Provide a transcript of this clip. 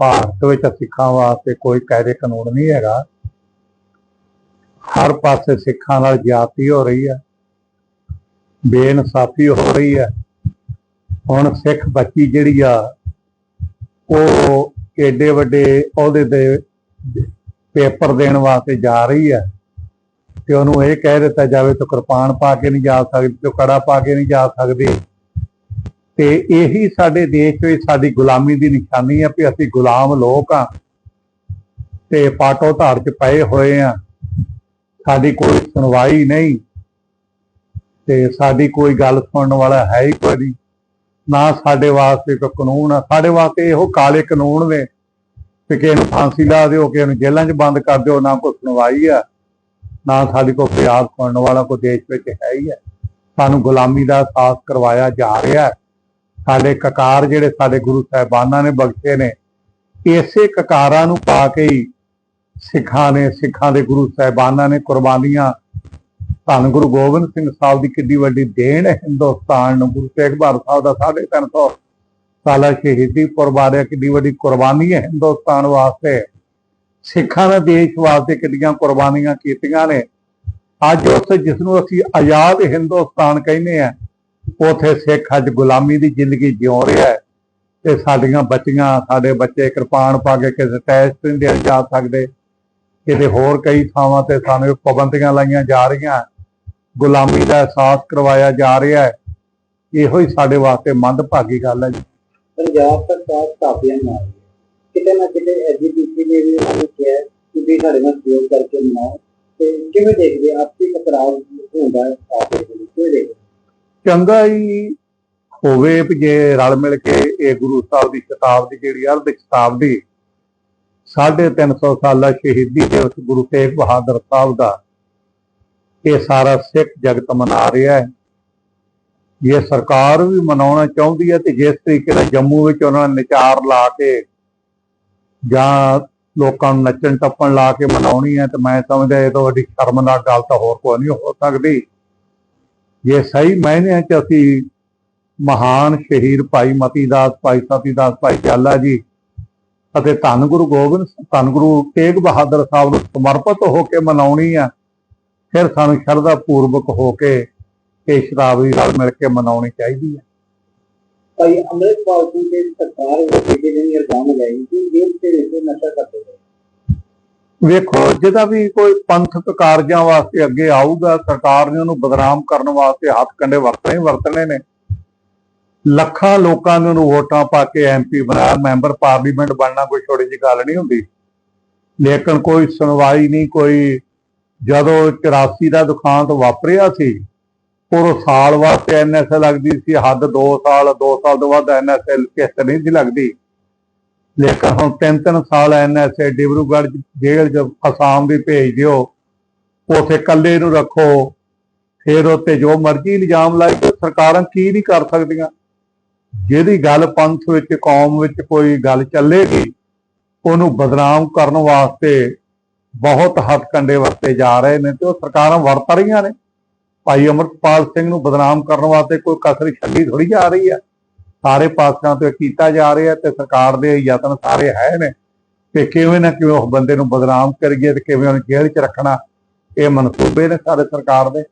ਭਾਰਤ ਵਿੱਚ ਸਿੱਖਾਂ ਵਾਸਤੇ ਕੋਈ ਕਾਇਦੇ ਕਾਨੂੰਨ ਨਹੀਂ ਹੈਗਾ। ਹਰ ਪਾਸੇ ਸਿੱਖਾਂ ਨਾਲ ਜਾਤੀ ਹੋ ਰਹੀ ਹੈ। ਬੇਇਨਸਾਫੀ ਹੋ ਰਹੀ ਹੈ। ਹੁਣ ਸਿੱਖ ਬੱਚੀ ਜਿਹੜੀ ਆ, ਉਹ ਏਡੇ ਵੱਡੇ ਅਹੁਦੇ ਦੇ ਪੇਪਰ ਦੇਣ ਵਾਸਤੇ ਜਾ ਰਹੀ ਹੈ ਤੇ ਉਹਨੂੰ ਇਹ ਕਹਿ ਦਿੱਤਾ ਜਾਵੇ ਤੂੰ ਕਿਰਪਾਨ ਪਾ ਕੇ ਨਹੀਂ ਜਾ ਸਕਦੀ, ਤੂੰ ਕੜਾ ਪਾ ਕੇ ਨਹੀਂ ਜਾ ਸਕਦੀ। ਤੇ ਇਹੀ ਸਾਡੇ ਦੇਸ਼ ਵਿੱਚ ਸਾਡੀ ਗੁਲਾਮੀ ਦੀ ਨਿਸ਼ਾਨੀ ਹੈ ਕਿ ਅਸੀਂ ਗੁਲਾਮ ਲੋਕ ਆ। ਤੇ ਪਾਟੋ ਧਾਰ ਚ ਪਏ ਹੋਏ ਆ। ਸਾਡੀ ਕੋਈ ਸੁਣਵਾਈ ਨਹੀਂ। ਤੇ ਸਾਡੀ ਕੋਈ ਗੱਲ ਸੁਣਨ ਵਾਲਾ ਹੈ ਹੀ ਕੋਈ ਨਹੀਂ। ਨਾ ਸਾਡੇ ਵਾਸਤੇ ਕੋਈ ਕਾਨੂੰਨ ਆ। ਸਾਡੇ ਵਾਸਤੇ ਇਹੋ ਕਾਲੇ ਕਾਨੂੰਨ ਨੇ ਕਿ ਕਿਸੇ ਨੂੰ ਫਾਂਸੀ ਲਾ ਦਿਓ, ਕਿਸੇ ਨੂੰ ਜੇਲ੍ਹਾਂ 'ਚ ਬੰਦ ਕਰ ਦਿਓ, ਨਾ ਕੋਈ ਸੁਣਵਾਈ ਆ। ਨਾ ਸਾਡੀ ਕੋਈ ਫਰਿਆਦ ਸੁਣਨ ਵਾਲਾ ਕੋਈ ਦੇਸ਼ ਵਿੱਚ ਹੈ ਹੀ ਹੈ ਸਾਨੂੰ ਗੁਲਾਮੀ ਦਾ ਅਹਿਸਾਸ ਕਰਵਾਇਆ ਜਾ ਰਿਹਾ ਹੈ। ਸਾਡੇ ਕਕਾਰ ਜਿਹੜੇ ਸਾਡੇ ਗੁਰੂ ਸਾਹਿਬਾਨਾਂ ਨੇ ਬਖਸ਼ੇ ਨੇ, ਇਸੇ ਕਕਾਰਾਂ ਨੂੰ ਪਾ ਕੇ ਹੀ ਸਿੱਖਾਂ ਨੇ, ਸਿੱਖਾਂ ਦੇ ਗੁਰੂ ਸਾਹਿਬਾਨਾਂ ਨੇ ਕੁਰਬਾਨੀਆਂ ਧੰਨ ਗੁਰੂ ਗੋਬਿੰਦ ਸਿੰਘ ਸਾਹਿਬ ਦੀ ਕਿੱਡੀ ਵੱਡੀ ਦੇਣ ਹੈ ਹਿੰਦੁਸਤਾਨ ਨੂੰ। ਗੁਰੂ ਤੇਗ ਬਹਾਦਰ ਸਾਹਿਬ ਦਾ 350 ਸਾਲਾ ਸ਼ਹੀਦੀ ਕੁਰਬਾਨੀ ਕਿੱਡੀ ਵੱਡੀ ਕੁਰਬਾਨੀ ਹੈ ਹਿੰਦੁਸਤਾਨ ਵਾਸਤੇ। ਸਿੱਖਾਂ ਨੇ ਦੇਸ਼ ਵਾਸਤੇ ਕਿੰਨੀਆਂ ਕੁਰਬਾਨੀਆਂ ਕੀਤੀਆਂ ਨੇ। ਅੱਜ ਉਸ ਜਿਸ ਨੂੰ ਅਸੀਂ ਆਜ਼ਾਦ ਹਿੰਦੁਸਤਾਨ ਕਹਿੰਦੇ ਆ ਉਥੇ ਸਿੱਖ ਅੱਜ ਗੁਲਾਮੀ ਦੀ ਜ਼ਿੰਦਗੀ ਜਿਉ ਰਿਹਾ ਹੈ ਤੇ ਸਾਡੀਆਂ ਬੱਚੀਆਂ, ਸਾਡੇ ਬੱਚੇ ਕਿਰਪਾਨ ਪਾ ਕੇ ਕਿਸੇ ਟੈਸਟ ਨਹੀਂ ਦੇਣ ਜਾ ਸਕਦੇ। ਕਿਤੇ ਹੋਰ ਕਈ ਥਾਵਾਂ ਤੇ ਸਾਨੂੰ ਪਾਬੰਦੀਆਂ ਲਾਈਆਂ ਜਾ ਰਹੀਆਂ। ਗੁਲਾਮੀ ਦਾ ਅਹਿਸਾਸ ਕਰਵਾਇਆ ਜਾ ਰਿਹਾ ਹੈ। ਇਹੋ ਹੀ ਸਾਡੇ ਵਾਸਤੇ ਮੰਦਭਾਗੀ ਗੱਲ ਹੈ ਜੀ। ਪੰਜਾਬ ਸਰਕਾਰ ਸਥਾਪਿਆ ਨਾ ਕਿਤੇ ਨਾ ਕਿਤੇ ਐਜੀਪੀਸੀ ਨੇ ਵੀ ਉਹਨਾਂ ਕਿਹਾ ਕਿ ਵੀ ਸਾਡੇ ਨਾਲ ਸਹਿਯੋਗ ਕਰਕੇ ਮਨਾਓ। ਤੇ ਕਿਵੇਂ ਦੇਖਦੇ ਆਪਸੀ ਟਕਰਾਅ ਹੁੰਦਾ ਹੈ ਆਪਸ ਵਿੱਚ ਕਿਵੇਂ ਦੇਖਦੇ ਚੰਗਾ ਹੀ ਹੋਵੇ ਜੇ ਰਲ ਮਿਲ ਕੇ ਇਹ ਗੁਰੂ ਸਾਹਿਬ ਦੀ ਸ਼ਤਾਬਦੀ ਜਿਹੜੀ ਅਰਧ ਸ਼ਤਾਬਦੀ 350 ਸਾਲਾ ਸ਼ਹੀਦੀ ਦਿਵਸ ਗੁਰੂ ਤੇਗ ਬਹਾਦਰ ਸਾਹਿਬ ਦਾ ਇਹ ਸਾਰਾ ਸਿੱਖ ਜਗਤ ਮਨਾ ਰਿਹਾ ਹੈ। ਇਹ ਸਰਕਾਰ ਵੀ ਮਨਾਉਣਾ ਚਾਹੁੰਦੀ ਹੈ ਤੇ ਜਿਸ ਤਰੀਕੇ ਨਾਲ ਜੰਮੂ ਵਿੱਚ ਉਹਨਾਂ ਨੇ ਨਿਚਾਰ ਲਾ ਕੇ ਜਾਂ ਲੋਕਾਂ ਨੂੰ ਨੱਚਣ ਟੱਪਣ ਲਾ ਕੇ ਮਨਾਉਣੀ ਹੈ ਤੇ ਮੈਂ ਸਮਝਦਾ ਇਹ ਤੋਂ ਵੱਡੀ ਸ਼ਰਮਨਾਕ ਗੱਲ ਤਾਂ ਹੋਰ ਕੋਈ ਨਹੀਂ ਹੋ ਸਕਦੀ। ਜੇ ਸਹੀ ਮਾਇਨਿਆਂ ਚ ਅਸੀਂ ਮਹਾਨ ਸ਼ਹੀਦ ਭਾਈ ਮਤੀ ਦਾਸ ਭਾਈ ਸਤੀ ਦਾਸ ਭਾਈ ਚਾਲਾ ਜੀ ਅਤੇ ਧੰਨ ਗੁਰੂ ਗੋਬਿੰਦ, ਧੰਨ ਗੁਰੂ ਤੇਗ ਬਹਾਦਰ ਸਾਹਿਬ ਨੂੰ ਸਮਰਪਿਤ ਹੋ ਕੇ ਮਨਾਉਣੀ ਆ, ਫਿਰ ਸਾਨੂੰ ਸ਼ਰਧਾ ਪੂਰਵਕ ਹੋ ਕੇ ਇਹ ਸ਼ਤਾਬਦੀ ਨਾਲ ਮਿਲ ਕੇ ਮਨਾਉਣੀ ਚਾਹੀਦੀ ਹੈ ਭਾਈ ਅੰਮ੍ਰਿਤਪਾਲ ਸਿੰਘ ਦੇ ਸਰਕਾਰ ਵਿੱਚ ਜਿਹੜੇ ਨੇ ਇਲਜ਼ਾਮ ਲਗਾਏ ਕਿ ਜੇਲ੍ਹ ਦੇ ਵਿੱਚ ਨਸ਼ਾ ਕਰਦੇ ਨੇ? ਵੇਖੋ, ਜਿਹਦਾ ਵੀ ਕੋਈ ਪੰਥਕ ਕਾਰਜਾਂ ਵਾਸਤੇ ਅੱਗੇ ਆਊਗਾ, ਸਰਕਾਰ ਨੇ ਉਹਨੂੰ ਬਦਨਾਮ ਕਰਨ ਵਾਸਤੇ ਹੱਥ ਕੰਡੇ ਵਰਤਣੇ ਵਰਤਣੇ ਨੇ। ਲੱਖਾਂ ਲੋਕਾਂ ਨੇ ਉਹਨੂੰ ਵੋਟਾਂ ਪਾ ਕੇ ਐਮਪੀ ਬਣਾਇਆ, ਮੈਂਬਰ ਪਾਰਲੀਮੈਂਟ ਬਣਨਾ ਕੋਈ ਛੋਟੀ ਜਿਹੀ ਗੱਲ ਨਹੀਂ ਹੁੰਦੀ। ਲੇਕਿਨ ਕੋਈ ਸੁਣਵਾਈ ਨਹੀਂ, ਕੋਈ ਜਦੋਂ 84 ਦਾ ਦੁਖਾਂਤ ਵਾਪਰਿਆ ਸੀ, ਉਹ ਸਾਲ ਵਾਸਤੇ ਐਨਐਸਏ ਲੱਗਦੀ ਸੀ, ਹੱਦ 2 ਸਾਲ 2 ਸਾਲ ਤੋਂ ਬਾਅਦ ਐਨਐਸਏ ਕਿਸ਼ਤ ਨਹੀਂ ਸੀ ਲੱਗਦੀ। ਲੇਕਿਨ ਹੁਣ ਤਿੰਨ ਤਿੰਨ ਸਾਲ ਐਨਐਸਏ ਡਿਬਰੂਗੜ੍ਹ ਜੇਲ੍ਹ ਚ ਅਸਾਮ ਵੀ ਭੇਜ ਦਿਓ, ਉਥੇ ਇਕੱਲੇ ਨੂੰ ਰੱਖੋ, ਫਿਰ ਉੱਤੇ ਜੋ ਮਰਜ਼ੀ ਇਲਜ਼ਾਮ ਲਾਏ, ਸਰਕਾਰਾਂ ਕੀ ਨਹੀਂ ਕਰ ਸਕਦੀਆਂ। ਜਿਹਦੀ ਗੱਲ ਪੰਥ ਵਿੱਚ, ਕੌਮ ਵਿੱਚ ਕੋਈ ਗੱਲ ਚੱਲੇਗੀ, ਉਹਨੂੰ ਬਦਨਾਮ ਕਰਨ ਵਾਸਤੇ ਬਹੁਤ ਹੱਥਕੰਡੇ ਵਰਤੇ ਜਾ ਰਹੇ ਨੇ ਤੇ ਉਹ ਸਰਕਾਰਾਂ ਵਰਤ ਰਹੀਆਂ ਨੇ। ਭਾਈ ਅਮਰਪਾਲ ਸਿੰਘ ਨੂੰ ਬਦਨਾਮ ਕਰਨ ਵਾਸਤੇ ਕੋਈ ਕਸਰ ਛੱਡੀ ਥੋੜੀ ਜਾ ਰਹੀ ਆ। ਸਾਰੇ ਪਾਸਿਆਂ ਤੋਂ ਕੀਤਾ ਜਾ ਰਿਹਾ ਤੇ ਸਰਕਾਰ ਦੇ ਯਤਨ ਸਾਰੇ ਹੈ ਨੇ ਕਿ ਕਿਵੇਂ ਨਾ ਕਿਵੇਂ ਉਸ ਬੰਦੇ ਨੂੰ ਬਦਨਾਮ ਕਰੀਏ ਤੇ ਕਿਵੇਂ ਉਹਨੂੰ ਜੇਲ੍ਹ 'ਚ ਰੱਖਣਾ, ਇਹ ਮਨਸੂਬੇ ਨੇ ਸਾਰੇ ਸਰਕਾਰ ਦੇ।